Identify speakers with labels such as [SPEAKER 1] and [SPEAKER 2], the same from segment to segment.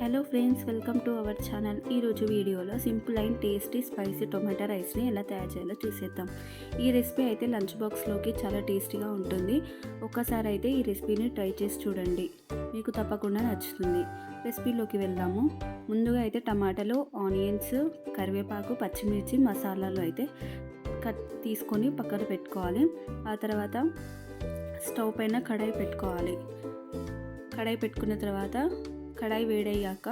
[SPEAKER 1] Hello friends welcome to our channel ఈరోజు వీడియోలో simple and tasty spicy tomato రైస్ని ఎలా తయారు చేయాలో చూసేద్దాం. ఈ రెసిపీ అయితే లంచ్ బాక్స్లోకి చాలా టేస్టీగా ఉంటుంది. ఒక్కసారి అయితే ఈ రెసిపీని ట్రై చేసి చూడండి. మీకు తప్పకుండా నచ్చుతుంది. రెసిపీలోకి వెళ్దాము. ముందుగా అయితే టమాటాలు ఆనియన్స్ కరివేపాకు పచ్చిమిర్చి మసాలాలు అయితే కట్ తీసుకొని పక్కన పెట్టుకోవాలి. ఆ తర్వాత స్టవ్ పైన కడాయి పెట్టుకోవాలి. కడాయి పెట్టుకున్న తర్వాత కడాయి వేడయ్యాక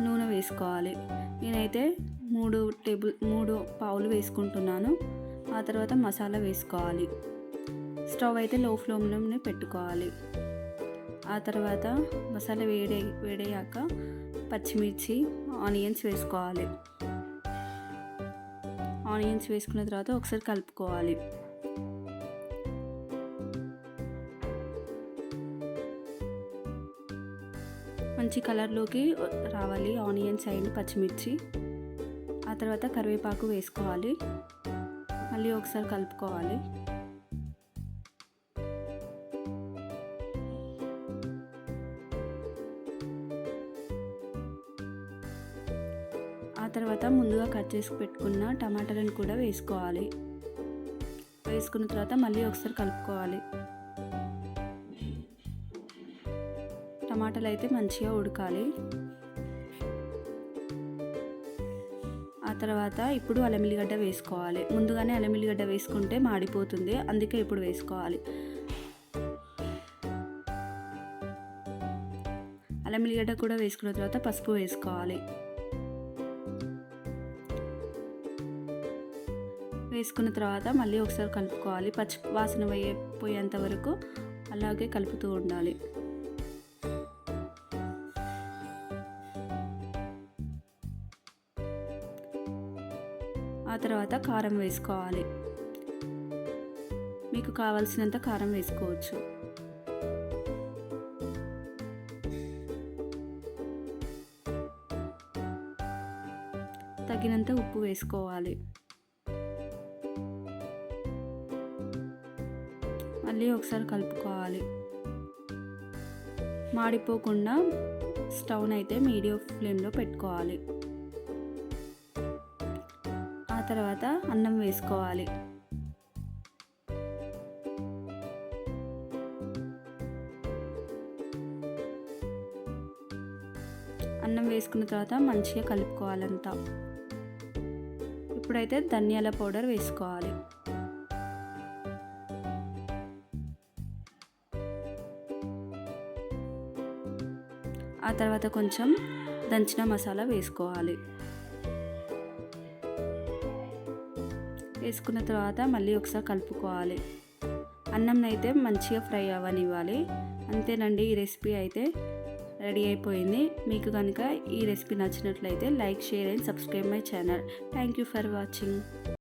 [SPEAKER 1] నూనె వేసుకోవాలి. నేనైతే మూడు టేబుల్ మూడు పావులు వేసుకుంటున్నాను. ఆ తర్వాత మసాలా వేసుకోవాలి. స్టవ్ అయితే లో ఫ్లేమ్లోనే పెట్టుకోవాలి. ఆ తర్వాత మసాలా వేడే వేడయ్యాక పచ్చిమిర్చి ఆనియన్స్ వేసుకోవాలి. ఆనియన్స్ వేసుకున్న తర్వాత ఒకసారి కలుపుకోవాలి. మంచి కలర్లోకి రావాలి. ఆనియన్స్ అండ్ పచ్చిమిర్చి. ఆ తర్వాత కరివేపాకు వేసుకోవాలి. మళ్ళీ ఒకసారి కలుపుకోవాలి. ఆ తర్వాత ముందుగా కట్ చేసి పెట్టుకున్న టమాటాలను కూడా వేసుకోవాలి. వేసుకున్న తర్వాత మళ్ళీ ఒకసారి కలుపుకోవాలి. టమాటాలు అయితే మంచిగా ఉడకాలి. ఆ తర్వాత ఇప్పుడు అల్లం ఎల్లిగడ్డ వేసుకోవాలి. ముందుగానే అల్లం ఎల్లిగడ్డ వేసుకుంటే మాడిపోతుంది. అందుకే ఇప్పుడు వేసుకోవాలి. అల్లం ఎల్లిగడ్డ కూడా వేసుకున్న తర్వాత పసుపు వేసుకోవాలి. వేసుకున్న తర్వాత మళ్ళీ ఒకసారి కలుపుకోవాలి. పచ్చి వాసన పోయే పోయేంత వరకు అలాగే కలుపుతూ ఉండాలి. ఆ తర్వాత కారం వేసుకోవాలి. మీకు కావలసినంత కారం వేసుకోవచ్చు. తగినంత ఉప్పు వేసుకోవాలి. మళ్ళీ ఒకసారి కలుపుకోవాలి. మాడిపోకుండా స్టవ్ని అయితే మీడియం ఫ్లేమ్లో పెట్టుకోవాలి. ఆ తర్వాత అన్నం వేసుకోవాలి. అన్నం వేసుకున్న తర్వాత మంచిగా కలుపుకోవాలంతా. ఇప్పుడైతే ధనియాల పౌడర్ వేసుకోవాలి. ఆ తర్వాత కొంచెం దంచిన మసాలా వేసుకోవాలి. వేసుకున్న తర్వాత మళ్ళీ ఒకసారి కలుపుకోవాలి. అన్నం అయితే మంచిగా ఫ్రై అవ్వనివ్వాలి. అంతేనండి ఈ రెసిపీ అయితే రెడీ అయిపోయింది. మీకు కనుక ఈ రెసిపీ నచ్చినట్లయితే like share and subscribe my channel. Thank you for watching.